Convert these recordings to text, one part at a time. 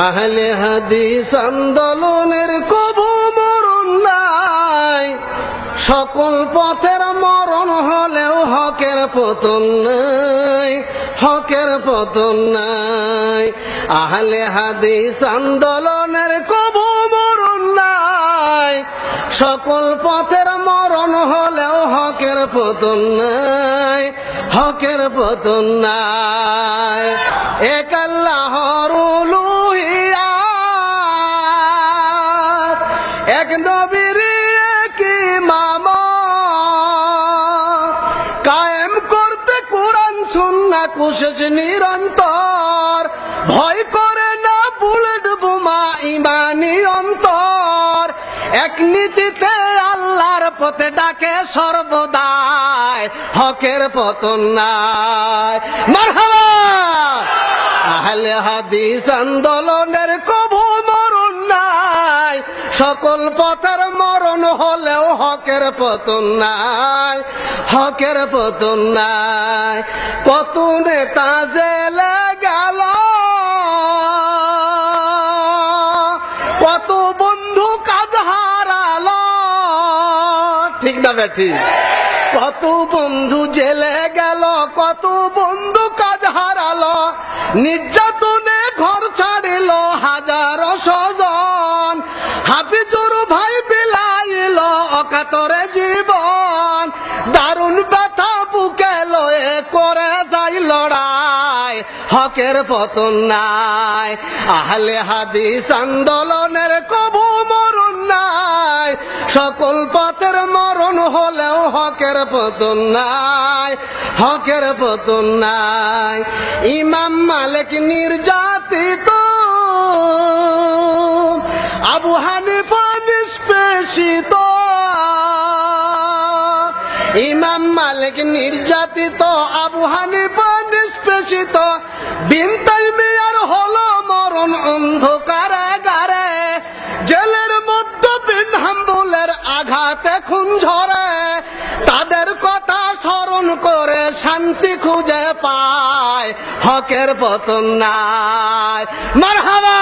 আহলে হাদিস আন্দোলনের কবু মরণ নাই। সকল পথের মরণ হলেও হকের পতন নাই, হকের পতন নাই। আহলে হাদিস আন্দোলনের কবু মরণ নাই। সকল পথের মরণ হলেও হকের পতন নাই, হকের পতন নাই। নবীর কি কায়েম করতে কোরআন কুশেষ নিরন্তর। ভয় করে না বুলেট বোমা, ইমানি অন্তর। এক নীতিতে আল্লাহর পথে ডাকে সর্বদাই, হকের পতন নাই। মারহাবা! হাদিস আন্দোলনের নাই সকল পথের মরণ হলেও হকের পতন নাই, হকের পতন নাই। কত নেতা জেলে গেল? কত বন্ধু কাজ হারালো? ঠিক না বেটি কত বন্ধু জেলে গেল, কত বন্ধু কাজ হারাল? নির্যাতনে অকাতরে জীবন, দারুণ ব্যথা বুকে লয়ে করে যাই লড়াই, হকের পতন নাই। আহলে হাদিস আন্দোলনের কবু মরণ নাই। সকল পথের মরণ হলেও হকের পতন নাই, হকের পতন নাই। ইমাম মালিক নির্যাতিত। আবু হানিফা নিষ্পেষিত। ইমাম মালিক নির্যাতিত, আবু হানিফা নিষ্পেষিত বিনতাই মেয়ার হলো মরণ অন্ধকারে গারে জেলের মধ্যে বিন হাম্বুলের আঘাতে খুন ঝরে। তাদের কথা স্মরণ করে শান্তি খুঁজে পায় হকের পতন নাই। মারহাবা!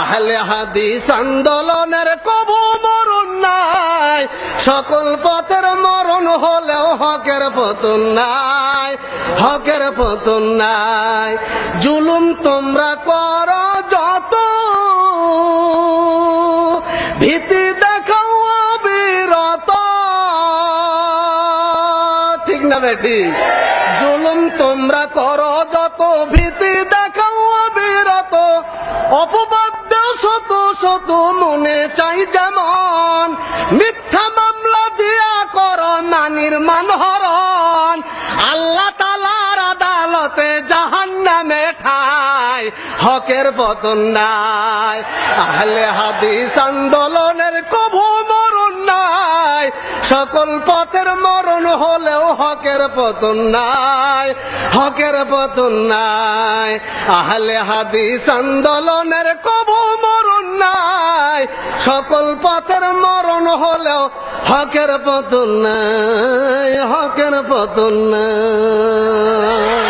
আহলে হাদিস আন্দোলনের কবু মরণ নাই। সকল পথের মরণ হলেও হকের পতন নাই, হকের পতন নাই। জুলুম তোমরা কর যত, ভীতি দেখাও অবিরত। ঠিক না বেটি জুলুম তোমরা করো যত, ভীতি দেখাও অবিরত। অপবাদ্য শত শত মনে চাই যেমন মানির হরণ। আল্লাহ তালার আদালতে জাহান নামে ঠাই হকের পতন নাই। আহলে হাদিস আন্দোলনের কভু মরুন নাই। সকল পথের মরণ হলেও হকের পতন নাই, হকের পতন নাই। আহলে হাদিস আন্দোলনের কভু মরণ নাই, সকল পথের মরণ হলেও হকের পতন নাই, হকের পতন নাই।